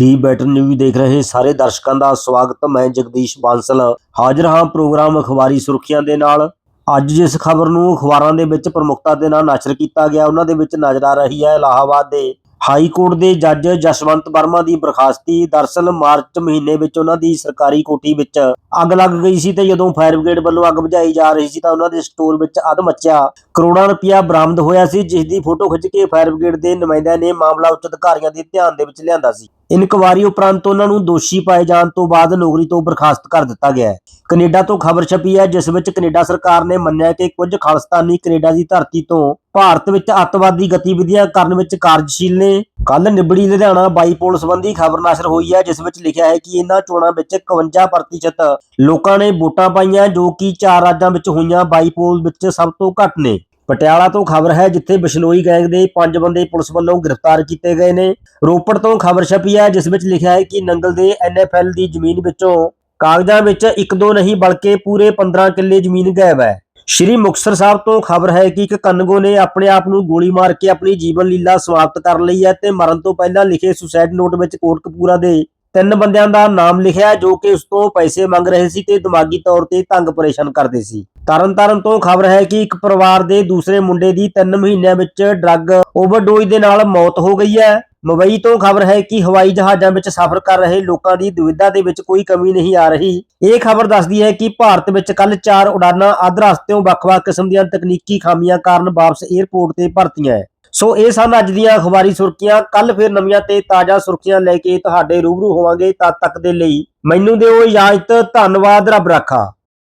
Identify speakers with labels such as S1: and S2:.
S1: D better news ਦੇਖ ਰਹੇ ਸਾਰੇ ਦਰਸ਼ਕਾਂ ਦਾ ਸਵਾਗਤ। ਮੈਂ ਜਗਦੀਸ਼ ਬਾਂਸਲ। ਹਾਜ਼ਰ ਹਾਂ ਪ੍ਰੋਗਰਾਮ ਅਖਬਾਰੀ ਸੁਰਖੀਆਂ ਦੇ ਨਾਲ। ਅੱਜ ਜਿਸ ਖਬਰ ਨੂੰ ਅਖਬਾਰਾਂ ਦੇ ਵਿੱਚ ਪ੍ਰਮੁਖਤਾ ਦੇ ਨਾਲ ਨਸ਼ਰ ਕੀਤਾ ਗਿਆ, ਉਹਨਾਂ ਦੇ ਵਿੱਚ ਨਜ਼ਰ ਆ ਰਹੀ ਹੈ ਇਲਾਹਾਬਾਦ ਦੇ ਹਾਈ ਕੋਰਟ ਦੇ ਜੱਜ ਜਸਵੰਤ ਵਰਮਾ ਦੀ ਬਰਖਾਸਤੀ। ਦਰਸਲ ਮਾਰਚ ਮਹੀਨੇ ਵਿੱਚ ਉਹਨਾਂ ਦੀ ਸਰਕਾਰੀ ਕੋਠੀ ਵਿੱਚ ਅੱਗ ਲੱਗ ਗਈ ਸੀ ਤੇ ਜਦੋਂ ਫਾਇਰ ਬ੍ਰਿਗੇਡ ਵੱਲੋਂ ਅੱਗ ਬੁਝਾਈ ਜਾ ਰਹੀ ਸੀ ਤਾਂ ਉਹਨਾਂ ਦੇ ਸਟੋਰ ਵਿੱਚ ਅੱਧ ਮੱਚਿਆ। ਕਰੋੜਾਂ ਰੁਪਇਆ ਬਰਾਮਦ ਹੋਇਆ ਸੀ, ਜਿਸ ਦੀ ਫੋਟੋ ਖਿੱਚ ਕੇ ਫਾਇਰ ਬ੍ਰਿਗੇਡ ਦੇ ਨੁਮਾਇੰਦਿਆਂ ਨੇ ਮਾਮਲਾ ਉੱਚ ਅਧਿਕਾਰੀਆਂ ਦੇ ਧਿਆਨ ਦੇ ਵਿੱਚ ਲਿਆਂਦਾ ਸੀ। ਇਨਕੁਆਰੀ ਉਪਰੰਤ ਉਹਨਾਂ ਨੂੰ ਦੋਸ਼ੀ ਪਾਏ ਜਾਣ ਤੋਂ ਬਾਅਦ ਨੌਕਰੀ ਤੋਂ ਬਰਖਾਸਤ ਕਰ ਦਿੱਤਾ ਗਿਆ ਹੈ। ਕੈਨੇਡਾ ਤੋਂ ਖਬਰ ਛਪੀ ਹੈ, ਜਿਸ ਵਿੱਚ ਕੈਨੇਡਾ ਸਰਕਾਰ ਨੇ ਮੰਨਿਆ ਕਿ ਕੁਝ ਖਾਲਿਸਤਾਨੀ ਕੈਨੇਡਾ ਦੀ ਧਰਤੀ ਤੋਂ ਭਾਰਤ ਵਿੱਚ ਅੱਤਵਾਦੀ ਗਤੀਵਿਧੀਆਂ ਕਰਨ ਵਿੱਚ ਕਾਰਜਸ਼ੀਲ ਨੇ। ਕੱਲ ਨਿਬੜੀ ਲੁਧਿਆਣਾ ਬਾਈਪੋਲ ਸੰਬੰਧੀ ਖਬਰ ਨਸ਼ਰ ਹੋਈ ਹੈ, ਜਿਸ ਵਿੱਚ ਲਿਖਿਆ ਹੈ ਕਿ ਇਹਨਾਂ ਚੋਣਾਂ ਵਿੱਚ 51% ਲੋਕਾਂ ਨੇ ਵੋਟਾਂ ਪਾਈਆਂ, ਜੋ ਕਿ ਚਾਰ ਰਾਜਾਂ ਵਿੱਚ ਹੋਈਆਂ। ਬਾਈਪੋਲ ਵਿੱਚ ਸਭ ਤੋਂ ਘੱਟ ਨੇ। ਪਟਿਆਲਾ ਤੋਂ ਖਬਰ ਹੈ ਜਿੱਥੇ ਬਿਸ਼ਨੋਈ ਗੈਂਗ ਦੇ ਪੰਜ ਬੰਦੇ ਪੁਲਿਸ ਵੱਲੋਂ ਗ੍ਰਿਫਤਾਰ ਕੀਤੇ ਗਏ ਨੇ। ਰੋਪੜ ਤੋਂ ਖਬਰ ਛਪੀ ਹੈ, ਜਿਸ ਵਿੱਚ ਲਿਖਿਆ ਹੈ ਕਿ ਨੰਗਲ ਦੇ ਐਨਐਫਐਲ ਦੀ ਜ਼ਮੀਨ ਵਿੱਚੋਂ ਕਾਗਜ਼ਾਂ ਵਿੱਚ ਇੱਕ ਦੋ ਨਹੀਂ ਬਲਕਿ ਪੂਰੇ 15 ਕਿੱਲੇ ਜ਼ਮੀਨ ਗਾਇਬ ਹੈ। ਸ਼੍ਰੀ ਮੁਕਤਸਰ ਸਾਹਿਬ ਤੋਂ ਖਬਰ ਹੈ ਕਿ ਇੱਕ ਕੰਨਗੋ ਨੇ ਆਪਣੇ ਆਪ ਨੂੰ ਗੋਲੀ ਮਾਰ ਕੇ ਆਪਣੀ ਜੀਵਨ ਲੀਲਾ ਸਮਾਪਤ ਕਰ ਲਈ ਹੈ ਤੇ ਮਰਨ ਤੋਂ ਪਹਿਲਾਂ ਲਿਖੇ ਸੁਸਾਈਡ ਨੋਟ ਵਿੱਚ ਕੋਟਕਪੂਰਾ ਦੇ ਤਿੰਨ ਬੰਦਿਆਂ ਦਾ ਨਾਮ ਲਿਖਿਆ ਜੋ ਕਿ ਉਸ ਤੋਂ ਪੈਸੇ ਮੰਗ ਰਹੇ ਸੀ ਤੇ ਦਿਮਾਗੀ ਤੌਰ ਤੇ ਤੰਗ ਪਰੇਸ਼ਾਨ ਕਰਦੇ ਸੀ। ਤਰਨਤਾਰਨ ਤੋਂ ਖਬਰ ਹੈ ਕਿ ਇੱਕ ਪਰਿਵਾਰ ਦੇ ਦੂਸਰੇ ਮੁੰਡੇ ਦੀ 3 ਮਹੀਨਿਆਂ ਵਿੱਚ ਡਰੱਗ ਓਵਰਡੋਜ਼ ਦੇ ਨਾਲ ਮੌਤ ਹੋ ਗਈ ਹੈ। ਮੁੰਬਈ ਤੋਂ ਖਬਰ ਹੈ ਕਿ ਹਵਾਈ ਜਹਾਜ਼ਾਂ ਵਿੱਚ ਸਫ਼ਰ ਕਰ ਰਹੇ ਲੋਕਾਂ ਦੀ ਦੁਵਿਧਾ ਦੇ ਵਿੱਚ ਕੋਈ ਕਮੀ ਨਹੀਂ ਆ ਰਹੀ। ਇਹ ਖਬਰ ਦੱਸਦੀ ਹੈ ਕਿ ਭਾਰਤ ਵਿੱਚ ਕੱਲ 4 ਉਡਾਨਾਂ ਅੱਧ ਰਸਤਿਓਂ ਵੱਖ-ਵੱਖ ਕਿਸਮ ਦੀਆਂ ਤਕਨੀਕੀ ਖਾਮੀਆਂ ਕਾਰਨ ਵਾਪਸ 에ਅਰਪੋਰਟ ਤੇ ਭਰਤੀਆਂ ਹੈ। ਸੋ ਇਹ ਸਨ ਅੱਜ ਦੀਆਂ ਅਖਬਾਰੀ ਸੁਰਖੀਆਂ। ਕੱਲ ਫਿਰ ਨਵੀਆਂ ਤੇ ਤਾਜ਼ਾ ਸੁਰਖੀਆਂ ਲੈ ਕੇ ਤੁਹਾਡੇ ਰੂਬਰੂ ਹੋਵਾਂਗੇ ਤਦ ਤੱਕ ਦੇ ਲਈ। ਮੈਨੂੰ ਦਿਓ ਇਜਾਜ਼ਤ। ਧੰਨਵਾਦ। ਰੱਬ ਰਾਖਾ।